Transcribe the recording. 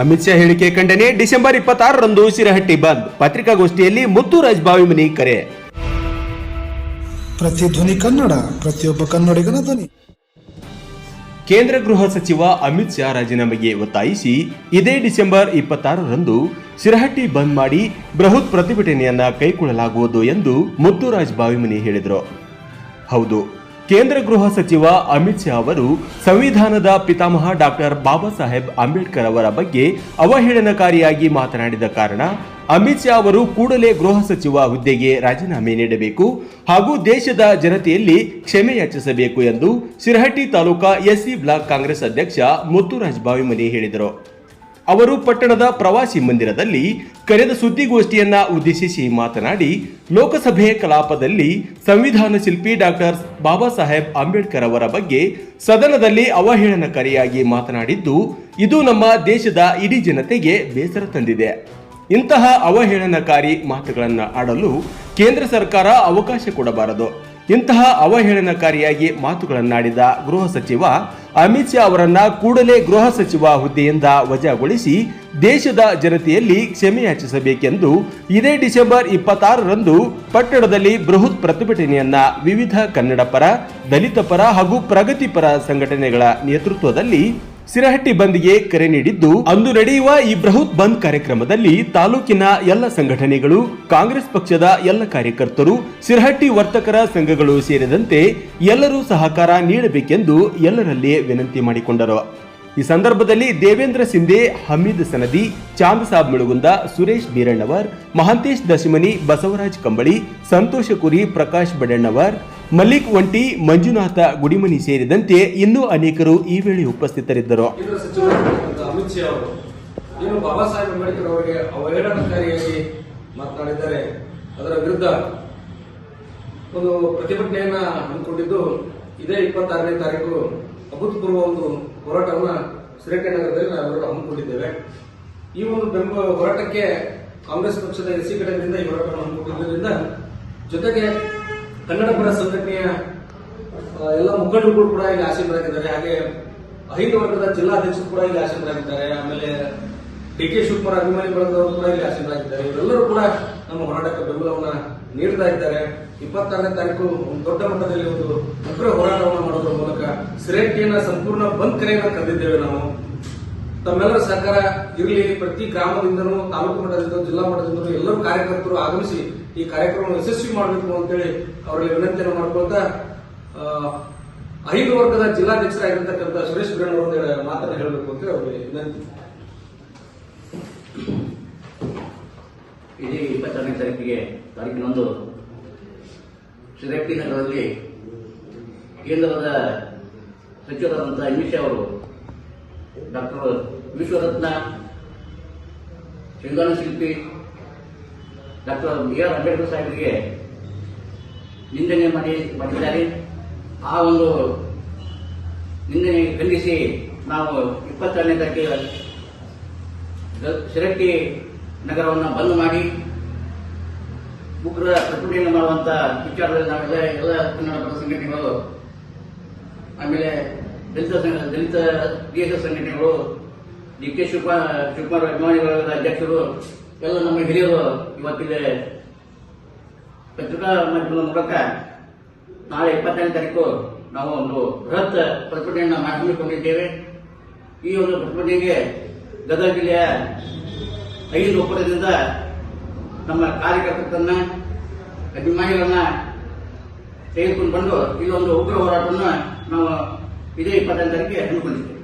ಅಮಿತ್ ಶಾ ಹೇಳಿಕೆ ಖಂಡನೆ ಡಿಸೆಂಬರ್ ಇಪ್ಪತ್ತಾರರಂದು ಸಿರಹಟ್ಟಿ ಬಂದ್. ಪತ್ರಿಕಾಗೋಷ್ಠಿಯಲ್ಲಿ ಮುತ್ತುರಾಜ್ ಬಾವಿಮನಿ ಕರೆ. ಪ್ರತಿಧ್ವನಿ ಕನ್ನಡ ಪ್ರತಿಯೊಬ್ಬ ಕನ್ನಡಿಗನ ಧ್ವನಿ. ಕೇಂದ್ರ ಗೃಹ ಸಚಿವ ಅಮಿತ್ ಶಾ ರಾಜೀನಾಮೆಗೆ ಒತ್ತಾಯಿಸಿ ಇದೇ ಡಿಸೆಂಬರ್ ಇಪ್ಪತ್ತಾರರಂದು ಸಿರಹಟ್ಟಿ ಬಂದ್ ಮಾಡಿ ಬೃಹತ್ ಪ್ರತಿಭಟನೆಯನ್ನ ಕೈಗೊಳ್ಳಲಾಗುವುದು ಎಂದು ಮುತ್ತುರಾಜ್ ಬಾವಿಮನಿ ಹೇಳಿದರು. ಹೌದು ಕೇಂದ್ರ ಗೃಹ ಸಚಿವ ಅಮಿತ್ ಶಾ ಅವರು ಸಂವಿಧಾನದ ಪಿತಾಮಹ ಡಾಕ್ಟರ್ ಬಾಬಾ ಸಾಹೇಬ್ ಅಂಬೇಡ್ಕರ್ ಅವರ ಬಗ್ಗೆ ಅವಹೇಳನಕಾರಿಯಾಗಿ ಮಾತನಾಡಿದ ಕಾರಣ ಅಮಿತ್ ಶಾ ಅವರು ಕೂಡಲೇ ಗೃಹ ಸಚಿವ ಹುದ್ದೆಗೆ ರಾಜೀನಾಮೆ ನೀಡಬೇಕು ಹಾಗೂ ದೇಶದ ಜನತೆಯಲ್ಲಿ ಕ್ಷಮೆ ಯಾಚಿಸಬೇಕು ಎಂದು Shirahatti taluka SC block Congress ಅಧ್ಯಕ್ಷ ಮುತ್ತುರಾಜ್ ಬಾವಿಮನಿ ಹೇಳಿದರು. ಅವರು ಪಟ್ಟಣದ ಪ್ರವಾಸಿ ಮಂದಿರದಲ್ಲಿ ಕರೆದ ಸುದ್ದಿಗೋಷ್ಠಿಯನ್ನ ಉದ್ದೇಶಿಸಿ ಮಾತನಾಡಿ, ಲೋಕಸಭೆ ಕಲಾಪದಲ್ಲಿ ಸಂವಿಧಾನ ಶಿಲ್ಪಿ ಡಾಕ್ಟರ್ ಬಾಬಾ ಸಾಹೇಬ್ ಅಂಬೇಡ್ಕರ್ ಅವರ ಬಗ್ಗೆ ಸದನದಲ್ಲಿ ಅವಹೇಳನಕಾರಿಯಾಗಿ ಮಾತನಾಡಿದ್ದು, ಇದು ನಮ್ಮ ದೇಶದ ಇಡೀ ಜನತೆಗೆ ಬೇಸರ ತಂದಿದೆ. ಇಂತಹ ಅವಹೇಳನಕಾರಿ ಮಾತುಗಳನ್ನು ಆಡಲು ಕೇಂದ್ರ ಸರ್ಕಾರ ಅವಕಾಶ ಕೊಡಬಾರದು. ಇಂತಹ ಅವಹೇಳನಕಾರಿಯಾಗಿ ಮಾತುಗಳನ್ನಾಡಿದ ಗೃಹ ಸಚಿವ ಅಮಿತ್ ಶಾ ಅವರನ್ನ ಕೂಡಲೇ ಗೃಹ ಸಚಿವ ಹುದ್ದೆಯಿಂದ ವಜಾಗೊಳಿಸಿ ದೇಶದ ಜನತೆಯಲ್ಲಿ ಕ್ಷಮೆಯಾಚಿಸಬೇಕೆಂದು ಇದೇ ಡಿಸೆಂಬರ್ ಇಪ್ಪತ್ತಾರರಂದು ಪಟ್ಟಣದಲ್ಲಿ ಬೃಹತ್ ಪ್ರತಿಭಟನೆಯನ್ನ ವಿವಿಧ ಕನ್ನಡ ಪರ ದಲಿತ ಪರ ಹಾಗೂ ಪ್ರಗತಿಪರ ಸಂಘಟನೆಗಳ ನೇತೃತ್ವದಲ್ಲಿ ಸಿರಹಟ್ಟಿ ಬಂದ್ಗೆ ಕರೆ ನೀಡಿದ್ದು, ಅಂದು ನಡೆಯುವ ಈ ಬೃಹತ್ ಬಂದ್ ಕಾರ್ಯಕ್ರಮದಲ್ಲಿ ತಾಲೂಕಿನ ಎಲ್ಲ ಸಂಘಟನೆಗಳು, ಕಾಂಗ್ರೆಸ್ ಪಕ್ಷದ ಎಲ್ಲ ಕಾರ್ಯಕರ್ತರು, ಸಿರಹಟ್ಟಿ ವರ್ತಕರ ಸಂಘಗಳು ಸೇರಿದಂತೆ ಎಲ್ಲರೂ ಸಹಕಾರ ನೀಡಬೇಕೆಂದು ಎಲ್ಲರಲ್ಲಿ ವಿನಂತಿ ಮಾಡಿಕೊಂಡರು. ಈ ಸಂದರ್ಭದಲ್ಲಿ ದೇವೇಂದ್ರ ಸಿಂಧೆ, ಹಮೀದ್ ಸನದಿ ಚಾಂದ್ ಸಾಬ್ ಮಿಳುಗುಂದ, ಸುರೇಶ್ ಬೀರಣ್ಣವರ್, ಮಹಾಂತೇಶ್ ದಶಮನಿ, ಬಸವರಾಜ್ ಕಂಬಳಿ, ಸಂತೋಷ ಕುರಿ, ಪ್ರಕಾಶ್ ಬಡಣ್ಣವರ್ ಮಲ್ಲಿಕ್ ಒಂಟಿ, ಮಂಜುನಾಥ, ಗುಡಿಮನಿ ಸೇರಿದಂತೆ ಇನ್ನೂ ಅನೇಕರು ಈ ವೇಳೆ ಉಪಸ್ಥಿತರಿದ್ದರು. ಏನು ಬಾಬಾ ಸಾಹೇಬ್ ಅವರಿಗೆ ಮಾತನಾಡಿದ್ದಾರೆ. ಅದರ ವಿರುದ್ಧ ಒಂದು ಪ್ರತಿಭಟನೆಯನ್ನ ಹಮ್ಮಿಕೊಂಡಿದ್ದು ಇದೇ ಇಪ್ಪತ್ತಾರನೇ ತಾರೀಕು ಅಭೂತಪೂರ್ವ ಒಂದು ಹೋರಾಟವನ್ನು ಸಿರಟೆ ನಗರದಲ್ಲಿ ನಾವೆಲ್ಲರೂ ಹಮ್ಮಿಕೊಂಡಿದ್ದೇವೆ. ಈ ಒಂದು ಬೆಂಬಲ ಹೋರಾಟಕ್ಕೆ ಕಾಂಗ್ರೆಸ್ ಪಕ್ಷದ ಎಸಿ ಘಟಕದಿಂದ ಈ ಹೋರಾಟವನ್ನು ಹಮ್ಮಿಕೊಂಡಿದ್ದರಿಂದ ಜೊತೆಗೆ ಕನ್ನಡ ಪರ ಸಂಘಟನೆಯ ಎಲ್ಲ ಮುಖಂಡರುಗಳು ಕೂಡ ಇಲ್ಲಿ ಆಸೀನರಾಗಿದ್ದಾರೆ ಹಾಗೆ ಐದು ವರ್ಗದ ಜಿಲ್ಲಾಧ್ಯಕ್ಷರು ಕೂಡ ಇಲ್ಲಿ ಆಸೀನರಾಗಿದ್ದಾರೆ ಆಮೇಲೆ ಡಿ ಕೆ ಶಿವಕುಮಾರ್ ಅಭಿಮಾನಿ ಕೂಡ ಇಲ್ಲಿ ಆಸೀನರಾಗಿದ್ದಾರೆ ಇವರೆಲ್ಲರೂ ಕೂಡ ನಮ್ಮ ಹೋರಾಟಕ್ಕೆ ಬೆಂಬಲವನ್ನು ನೀಡ್ತಾ ಇದ್ದಾರೆ. ಇಪ್ಪತ್ತಾರನೇ ತಾರೀಕು ದೊಡ್ಡ ಮಟ್ಟದಲ್ಲಿ ಒಂದು ಉಗ್ರ ಹೋರಾಟವನ್ನು ಮಾಡೋದ್ರ ಮೂಲಕ ಸಿರೇಟಿಯನ್ನ ಸಂಪೂರ್ಣ ಬಂದ್ ಕರೆಯನ್ನು ಕರೆದಿದ್ದೇವೆ ನಾವು. ತಮ್ಮೆಲ್ಲರ ಸಹಕಾರ ಇರಲಿ, ಪ್ರತಿ ಗ್ರಾಮದಿಂದನೂ, ತಾಲೂಕು ಮಟ್ಟದಿಂದ ಜಿಲ್ಲಾ ಮಟ್ಟದಿಂದ ಎಲ್ಲರೂ ಕಾರ್ಯಕರ್ತರು ಆಗಮಿಸಿ ಈ ಕಾರ್ಯಕ್ರಮವನ್ನು ಯಶಸ್ವಿ ಮಾಡಬೇಕು ಅಂತೇಳಿ ಅವರಲ್ಲಿ ವಿನಂತಿಯನ್ನು ಮಾಡ್ಕೊಳ್ತಾ ಐದು ವರ್ಗದ ಜಿಲ್ಲಾಧ್ಯಕ್ಷರಾಗಿರ್ತಕ್ಕಂಥ ಸುರೇಶ್ ಬಿರಣ್ಣ ಅವರ ಮಾತನ್ನು ಹೇಳಬೇಕು ಅಂತ ಅವರಿಗೆ ವಿನಂತಿ. ಇದೇ ಇಪ್ಪತ್ತಾರನೇ ತಾರೀಕಿಗೆ ತಾರೀಕಿನಂದು ಶ್ರೀರಟ್ಟಿ ನಗರದಲ್ಲಿ ಕೇಂದ್ರದ ಸಚಿವರಾದಂತಹ ಅಮಿತ್ ಶಾ ಅವರು ಡಾಕ್ಟರ್ ವಿಶ್ವರತ್ನ ಶೃಂಗಾರ ಶಿಲ್ಪಿ ಡಾಕ್ಟರ್ ಬಿ ಆರ್ ಅಂಬೇಡ್ಕರ್ ಸಾಹೇಬರಿಗೆ ನಿಂದನೆ ಮಾಡಿ ಮಾಡಿದ್ದಾರೆ ಆ ಒಂದು ನಿಂದನೆ ಖಂಡಿಸಿ ನಾವು ಇಪ್ಪತ್ತನೇ ಗ- ಶಿರಟ್ಟಿ ನಗರವನ್ನು ಬಂದ್ ಮಾಡಿ ಉಗ್ರ ಪ್ರತಿಭಟನೆ ಮಾಡುವಂತ ವಿಚಾರದಲ್ಲಿ ನಾವೆಲ್ಲ ಎಲ್ಲ ಕನ್ನಡ ಸಂಘಟನೆಗಳು ಆಮೇಲೆ ದಲಿತ ಸಂಘ ದಲಿತ ದೇಶ ಸಂಘಟನೆಗಳು, ಡಿ ಕೆ ಶಿವಕುಮಾರ್ ಶಿವಕುಮಾರ್ ಅಭಿಮಾನಿಗಳ ಅಧ್ಯಕ್ಷರು, ಎಲ್ಲ ನಮ್ಮ ಹಿರಿಯರು ಇವತ್ತಿಗೆ ಪತ್ರಿಕಾ ಮಾಧ್ಯಮದ ಮೂಲಕ ನಾಳೆ ಇಪ್ಪತ್ತನೇ ತಾರೀಕು ನಾವು ಒಂದು ಬೃಹತ್ ಪ್ರತಿಭಟನೆಯನ್ನು ಮಾಡಿಕೊಂಡಿದ್ದೇವೆ. ಈ ಒಂದು ಪ್ರತಿಭಟನೆಗೆ ಗದಗ ಜಿಲ್ಲೆಯ ಐದು ಒಪ್ಪಂದದಿಂದ ನಮ್ಮ ಕಾರ್ಯಕರ್ತರನ್ನ ಅಭಿಮಾನಿಗಳನ್ನ ತೆಗೆದುಕೊಂಡು ಬಂದು ಇದೊಂದು ಉಗ್ರ ಹೋರಾಟವನ್ನು ನಾವು ಇದೇ ಇಪ್ಪತ್ತನೇ ತಾರೀಕಿಗೆ ಹಮ್ಮಿಕೊಂಡಿದ್ದೇವೆ